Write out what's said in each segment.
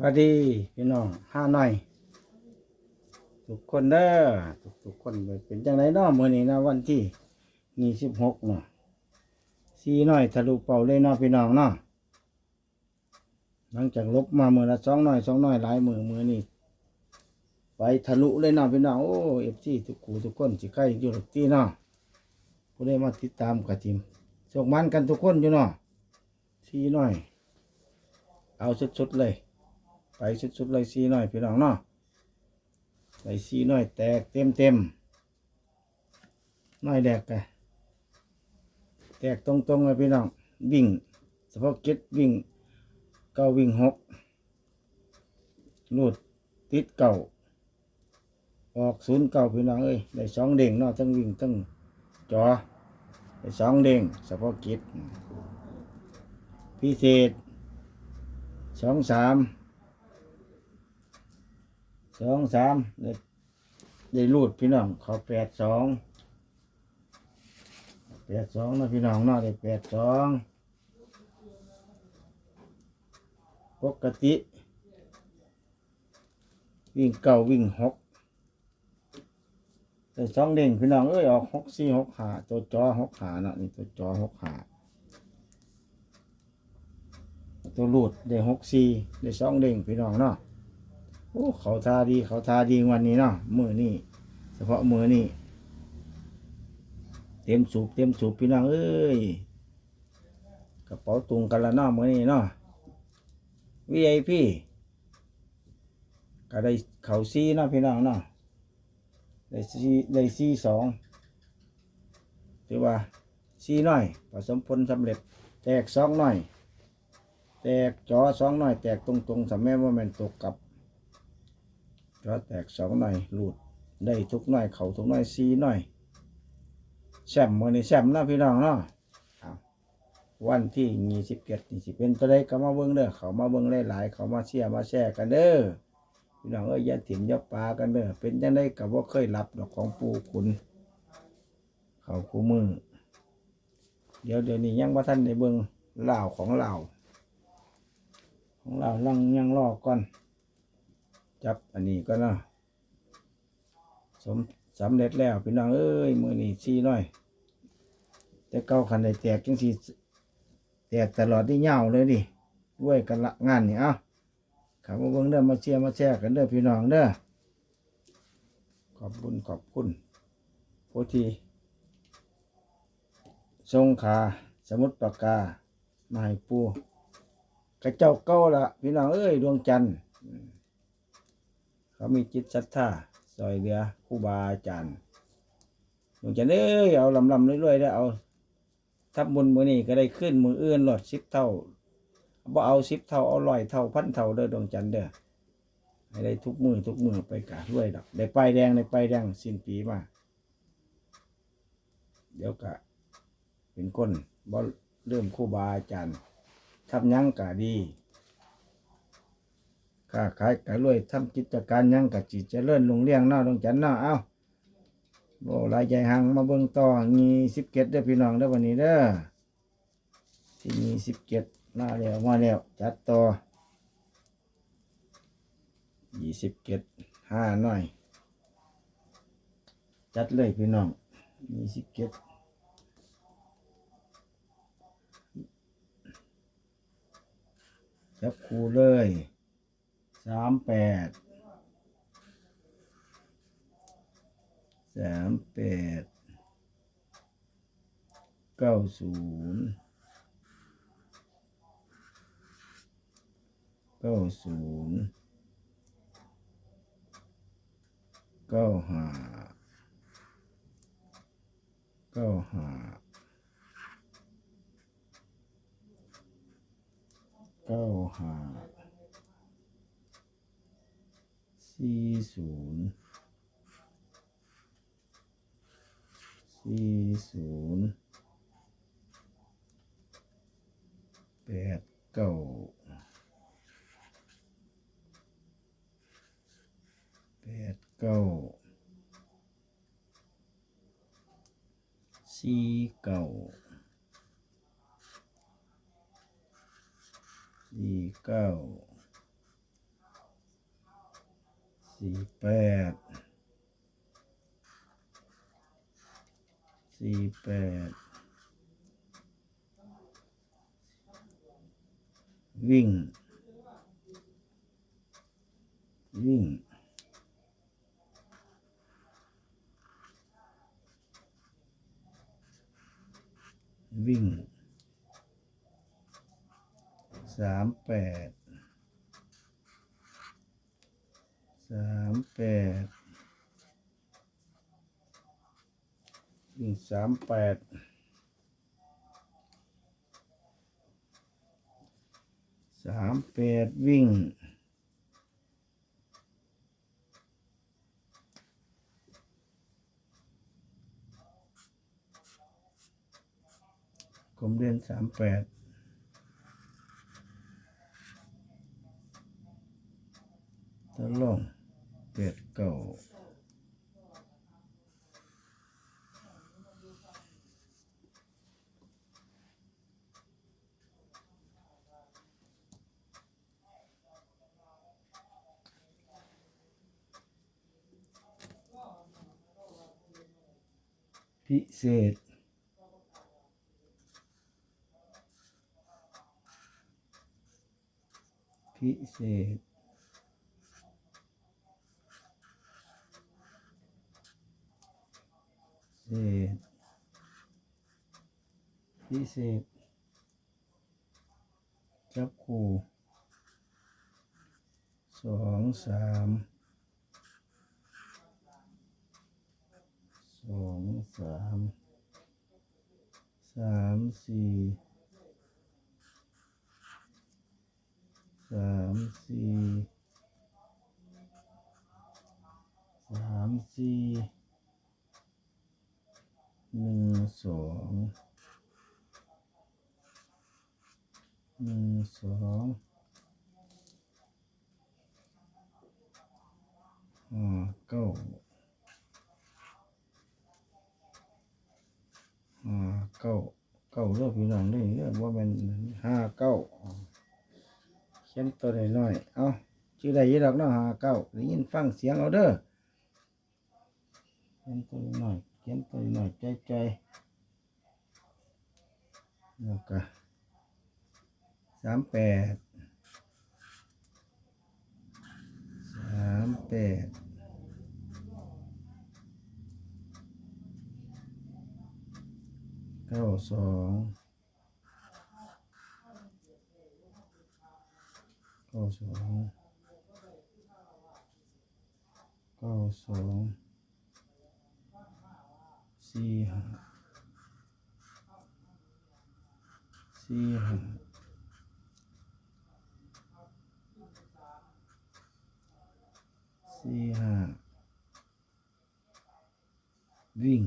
วัสดีพี่น้องห้าหน่อย ทุกคนเด้อทุกทุกๆคนเป็นจังไรเนาะมื้อนี้นะวันที่ยี่สิบหกเนาะสี่หน่อยทะลุเป่าเลยเนาะพี่น้องเนาะหลังจากลบมามือละสองหน่อยสองหน่อยหลายมือมือนี่ไปทะลุเลยเนาะพี่น้องโอ้เอฟซีทุกคู่ทุกคนสิใกล้อยู่หรอกที่เนาะผู้ได้มาติดตามกับทีมโชคมันกันทุกคนอยู่เนาะสี่หน่อย เอาสุดๆเลย ไปสุดๆเลยสี่หน่อยพี่น้องเนาะไปสี่หน่อยแตกเต็มเต็มๆหน่อยแดกกันแตกตรงๆเลยพี่น้องวิ่งเฉพาะเก็ตวิ่งเก้าวิ่งหกลูดติดเก่า ออกศูนย์เก่าพี่น้องเอ้ยได้สองเด้งเนาะทั้งวิ่งทั้งจอได้สองเด้งเฉพาะกิจพิเศษสองสาม สองสามได้ได้รูดพี่น้องเขาแปดสองแปดสองนะพี่น้องเนาะได้แปดสองปกติ วิ่งเก่าวิ่งหกแต่สองเด้งพี่น้องเอ้ยออกหกสี่หกหาตัวจอหกหานะนี่ตัวจอหกหาตัวรูดได้หกสี่ได้สองเด้งพี่น้องเนาะ โอ้เขาทาดีเขาทาดีวันนี้เนาะมือนี่เฉพาะมือนี่เต็มสูบเต็มสูบพี่น้องเอ้ยกระเป๋าตุงกันละเนาะมือนี่เนาะ VIP ก็ได้เขาซีเนาะพี่น้องเนาะได้ซีได้ซีสองถือว่าซีน้อยผสมผลสำเร็จ แตกสองน้อย แตกจอสองน้อย แตกตรงๆสำแม่ว่ามันตกกับ ก็แตกสองหน่อยหลุดได้ทุกหน่อยเขาทุกหน่อยซีหน่อยแซมมือนี่แซมเนาะพี่น้องเนาะเอาวันที่ยี่สิบเจ็ดนี่สิเป็นตัวใดก็มาเบิ้งเด้อเขามาเบิ้งหลายๆเขามาเชียร์มาแชร์กันเด้อพี่น้องเอ้ยอย่าถิ่มอย่าปลากันเด้อเป็นจังไดกับว่าเคยรับดอกของปูขุน เขาคู่มือ เดี๋ยวเดี๋ยวนี้ยังว่าท่านได้เบิ้งเหล่าของเหล่าของเหล่าลังยังรอก่อน จับอันนี้ก็นะสมสำเร็จแล้วพี่น้องเอ้ยมือนี่ซีน้อย แต่เก้าขันได้แตกจังสีแตกตลอดที่เงาเลยดิด้วยกันละงานนี่เอ้าขับมาเบิ่งเด้อมาเชียร์มาแชร์กันเด้อพี่น้องเด้อขอบคุณขอบคุณผู้ที่ทรงขาสมุดปากกามาให้ปูกระเจ้าเก้าละพี่น้องเอ้ยดวงจันทร์ เขามีจิตศรัทธาซอยเหลือครูบาอาจารย์หลวงจันเอ้ยเอาลำลำเรื่อยๆได้เอาทับบุญมือนี้ก็ได้ขึ้นมืออื่นหลดสิบเท่าบ่เอาสิบเท่าเอาร้อยเท่าพันเท่าเด้อดวงจันเด้อให้ได้ทุกมือทุกมือไปกะด้วยดอกได้ป้ายแดงได้ป้ายแดงสิ้นปีมาเดี๋ยวกะเป็นคนบ่เริ่มครูบาอาจารย์ทำหยังกะดี ค้าขายกะรวยทำกิจการยังกะจิเจริญลุงเลี้ยงเนาะดวงจันทร์เนาะเอ้าโบรายใหญ่หังมาเบิ่งต่อมีสิบเก็ดเด้อพี่น้องเด้อวันนี้เด้อที่มีสิบเก็ดมาแล้วมาแล้วจัดต่อยี่สิบเก็ดห้าหน่อย จัดเลยพี่น้องมีสิบเก็ดจับคูเลย สามแปดสามแปดเก้าศูนย์เก้าศูนย์เก้าห้าเก้าห้าเก้าห้า สี่ศูนย์สี่ศูนย์แปดเก้าแปดเก้าสี่เก้าสี่เก้า สี่แปดสี่แปดวิ่ง วิ่งวิ่งสามแปด สามแปดวิ่งสามแปดสามแปดวิ่งผมเรียนสามแปดตลอง แปดเก่าพิเศษพิเศษ เศษพิเศษจับคู่สองสามสองสามสามสี่สามสี่สามสี่ หนึ่งสองหนึ่งสองห้าเก้าห้าเก้าเก้าเลือกพี่น้องเลยเลือกว่ามันห้าเก้าเขียนตัวหน้อยๆเอาชื่อใดยี่ดอกเน้องหาเก้าได้ยินฟังเสียงเอาเด้อเขียนตัวหน้อย เขียนตัวน้อยใจใจแล้วก็สามแปดสามแปดเก้าสองเก้าสองเก้าสอง สี่ห้าสี่ห้าสี่ห้าวิ่ง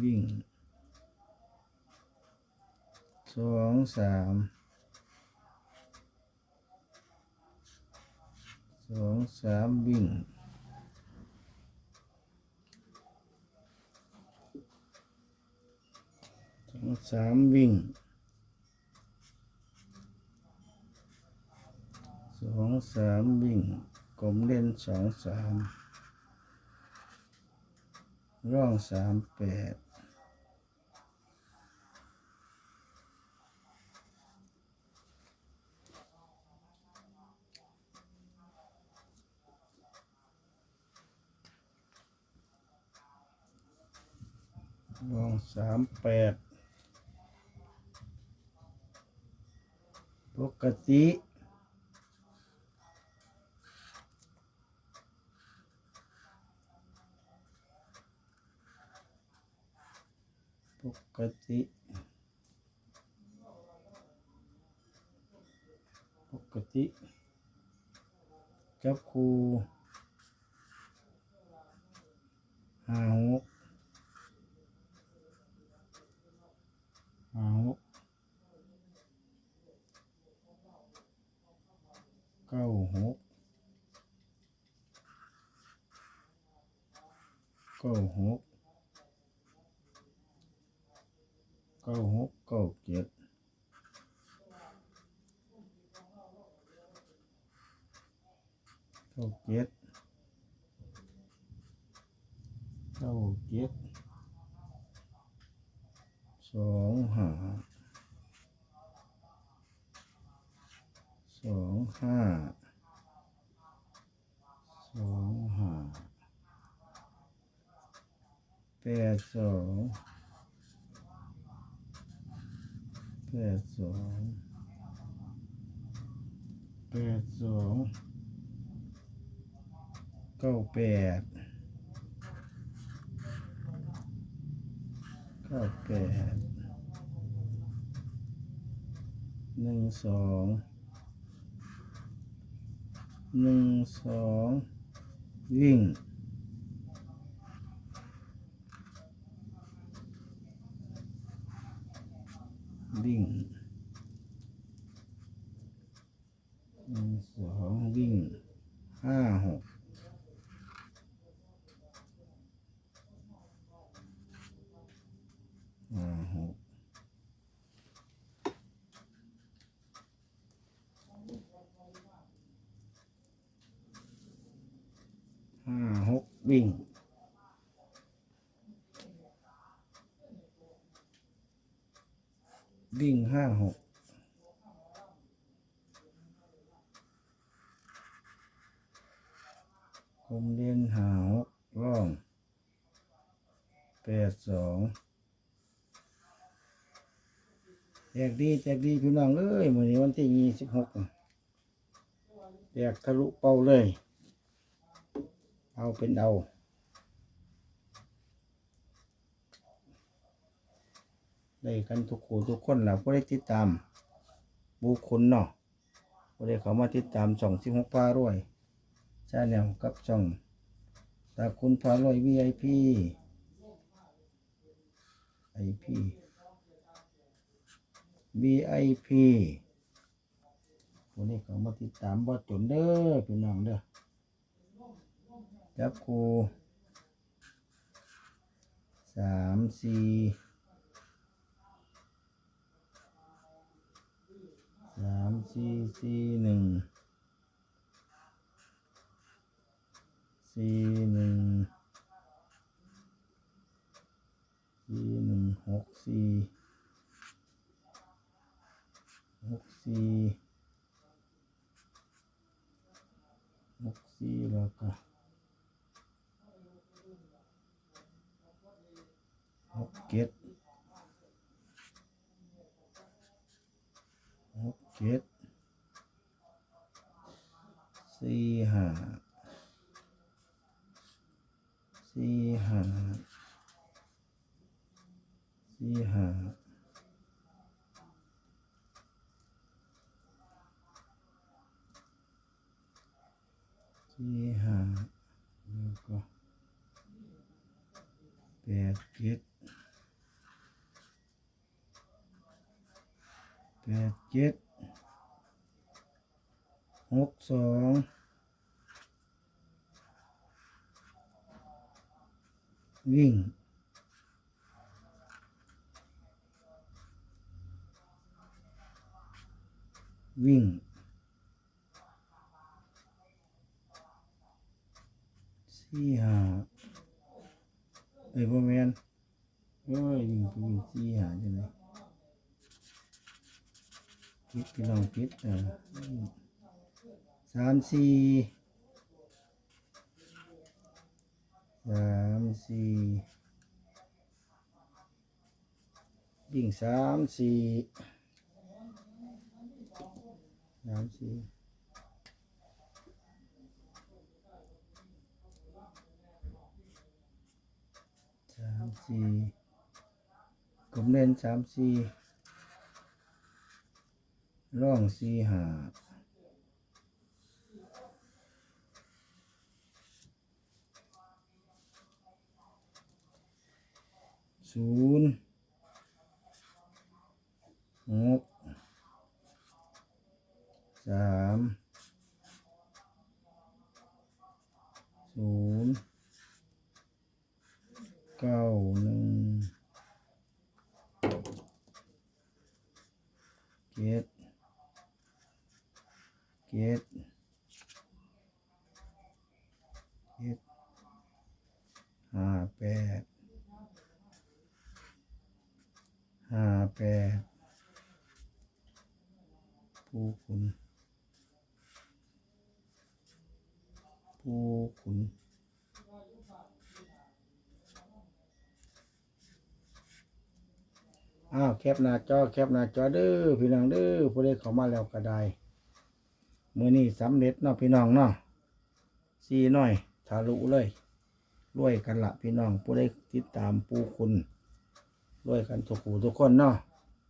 วิ่งสองสาม สองสามวิ่งสองสามวิ่งสองสามวิ่งกลมเล่นสองสามร่องสามแปด ลอง สามแปดปกติปกติปกติจับคูห้าหก sáu câu hút. Câu hút. Câu hút câu chết câu chết câu chết สองห้าสองห้าสองห้าแปดสองแปดสองแปดสองเก้าแปด ก้าแปดหนึ่งสองหนึ่งสองวิ่งวิ่งหนึ่งสองวิ่งห้าหกห้าหก ห้าหกวิ่งวิ่งห้าหกคมเรียนหาหกร่องแปดสองแจกดีแจกดีพี่น้องเอ้ยวันนี้วันที่ยี่สิบหกแจกทะลุเป้าเลย เอาเป็นเอาได้กันทุกคู่ทุกคนแหละผู้ได้ติดตามบุคคลเนาะผู้ได้เขามาติดตามช่องสิบหกพารวยชาแนลกับช่องตาคุณพารวย VIP ไอพี VIP ผู้นี้เขามาติดตามบ่จนเด้อพี่น้องเด้อ จับครูสามสี่สามสี่สี่หนึ่งสี่หนึ่งสี่หนึ่งหกสี่หกสี่หกสี่แล้วก็หกเจ็ด หกเจ็ดสี่ห้า สี่ห้าสี่ห้าสี่ห้าแล้วก็แปดเจ็ดแปดเจ็ดหกสองวิ่ง วิ่งสี่ห้าเอ้ยพ่อแมนเอ้ยวิ่งวิ่งสี่ห้าจังไงพิษพี่น้องพิษอ่าสามสี่สามสี่ยิ่งสามสี่ สามสี่สามสี่กลมเล่นสามสี่ร่องสี่หาศูนย์หก สามศูนย์เก้าหนึ่งเจ็ดเจ็ด แปดห้าแปดผู้คุณผู้คุณอ้าว แคปหน้าจอแคปหน้าจอเด้อพี่น้องเด้อผู้ใดเข้ามาแล้วก็ได้มือนี้สำเร็จเนาะพี่น้องเนาะสีน้อยทะลุเลยรวยกันละพี่น้องผู้ได้ติดตามปูคุณรวยกันทุกผู้ทุกคนเนาะ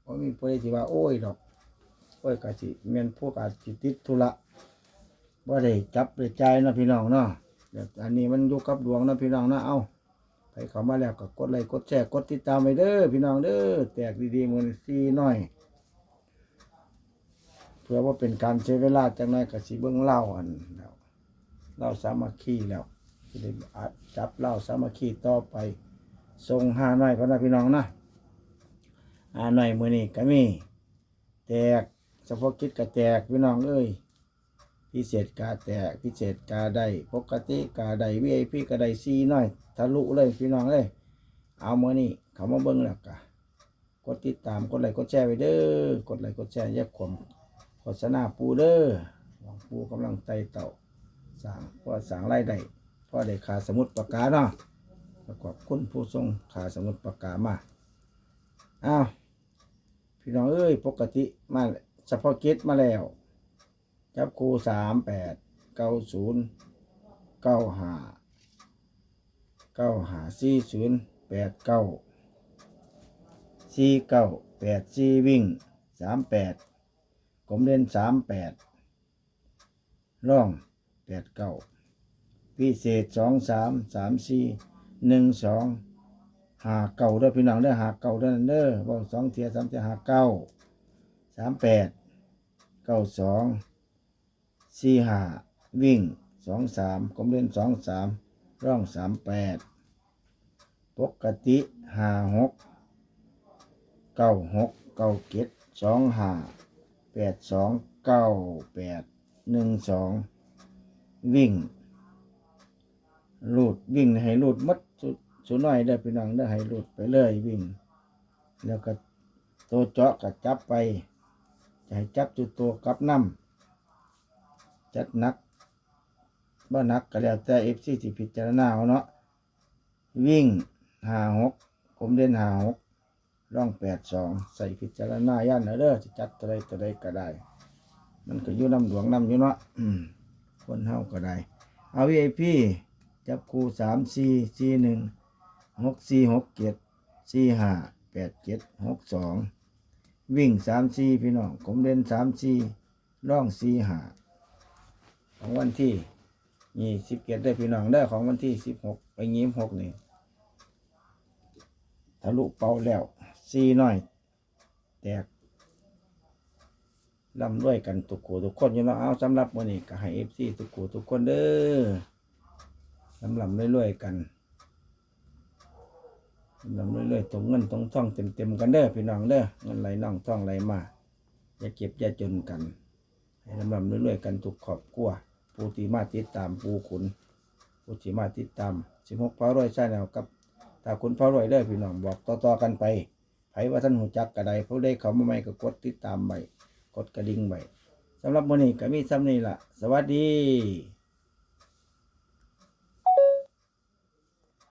เพราะมีผู้ได้ที่ว่าโอ้ยดอกโอ้ยกะสิเมียนพวกอาจิติดธุระว่าได้จับได้ใจเนาะพี่น้องเนาะอันนี้มันอยู่กับดวงเนาะพี่น้องเนาะเอา ไปเข้ามาแล้วก็กดไลค์กดแชร์กดติดตามไปเด้อพี่น้องเด้อแตกดีๆมือซีหน้อย เพื่อว่าเป็นการใช้เวลาจังไรกับสีเบื้องเล่าอันแล้วเล่าสามัคคีแล้วจะได้อาจจับเหล่าสามัคคีต่อไปทรงหาหน่อยก็นะพี่น้องนะหาหน่อยมือนี้ก็มี แตกเฉพาะกิจก็แตกพี่น้องเอ้ย พิเศษกาแตกพิเศษกาได้ปกติกาได้วีไอพีก็ได้ซีหน่อยทะลุเลยพี่น้องเลย เอามือนี้เขามาเบิ้งแล้วกะกดติดตามกดไลค์กดแชร์ไว้เด้อกดไลค์กดแชร์แยกความโฆษณาปูเด้อหวังปูกำลังไตเต่าสร้างว่าสร้างรายได้พ่อได้ขาสมุดปากกาเนาะประกอบคุณผู้ทรงขาสมุดปากกามาอ้าวพี่น้องเอ้ยปกติมาเฉพาะกิจมาแล้ว จับครูสามแปดเก้าศูนย์เก้าหาเก้าหาสี่ศูนย์แปดเก้าสี่เก้าแปดสี่วิ่งสามแปดกลมเล่นสามแปดร่องแปดเก้าพิเศษสองสามสามสี่หนึ่งสองหาเก่าด้อพี่น้องเด้หาเก่าด้อนั่นเด้อบอกสองเทียสามเทียหาเก้าสามแปดเก้าสอง สี่หาวิ่งสองสามกลมเล่นสองสามร่องสามแปดปกติหาหกเก้าหกเก้าเจ็ดสองหาแปดสองเก้าแปดหนึ่งสองวิ่งลูดวิ่งให้ลูดมัดสุน้อยได้พี่น้องได้ให้ลูดไปเลยวิ่ง แล้วก็ตัวเจาะก็จับไปจะให้จับจุดตัวกับน้ำ จัดนักบ่หนักก็แล้วแต่เอฟซีที่พิจารณาเอาเนาะวิ่งหาหกผมเด่นหาหกร่องแปดสองใส่พิจารณาย่านเอเด้อจะจัดตัวใดตัวใดก็ได้ มันก็อยู่น้ำหลวงน้ำอยู่เนาะคนเฮาก็ได้ เอาวีไอพีจับคู่สามสี่สี่หนึ่งหกสี่หกเจ็ดสี่ห้าแปดเจ็ดหกสองวิ่งสามสี่พี่น้องผมเล่นสามสี่ร่องสี่ห้า ของวันที่ยี่สิบเจ็ดได้พี่น้องได้ของวันที่สิบหกไปยี่สิบหกนี่ทะลุเป้าแล้วสี่น้อย แตกลำด้วยกันทุกคู่ทุกคนอยู่เนาะเอาสำหรับวันนี้ก็ให้เอฟซีทุกคู่ทุกคนเด้อลำลำเรื่อยๆกันลำเรื่อยๆตรงเงินตรงทองเต็มๆกันเด้อพี่น้องเด้อเงินไหลน่องทองไหลมาอย่าเก็บอย่าจนกัน ให้ลำลำเรื่อยๆกันทุกขอบกลัว ผู้ที่มาติดตามปูขุนผู้ที่มาติดตามสิบหกพระรวยใช่แล้วกับถ้าคุณพระรวยเด้อพี่น้องบอกต่อๆกันไปไผว่าท่านหูจักกระไดผู้ได้เขามาใหม่ก็กดติดตามไปกดกระดิ่งไว้สำหรับวันนี้ก็มีซ้ำนี้ละสวัสดี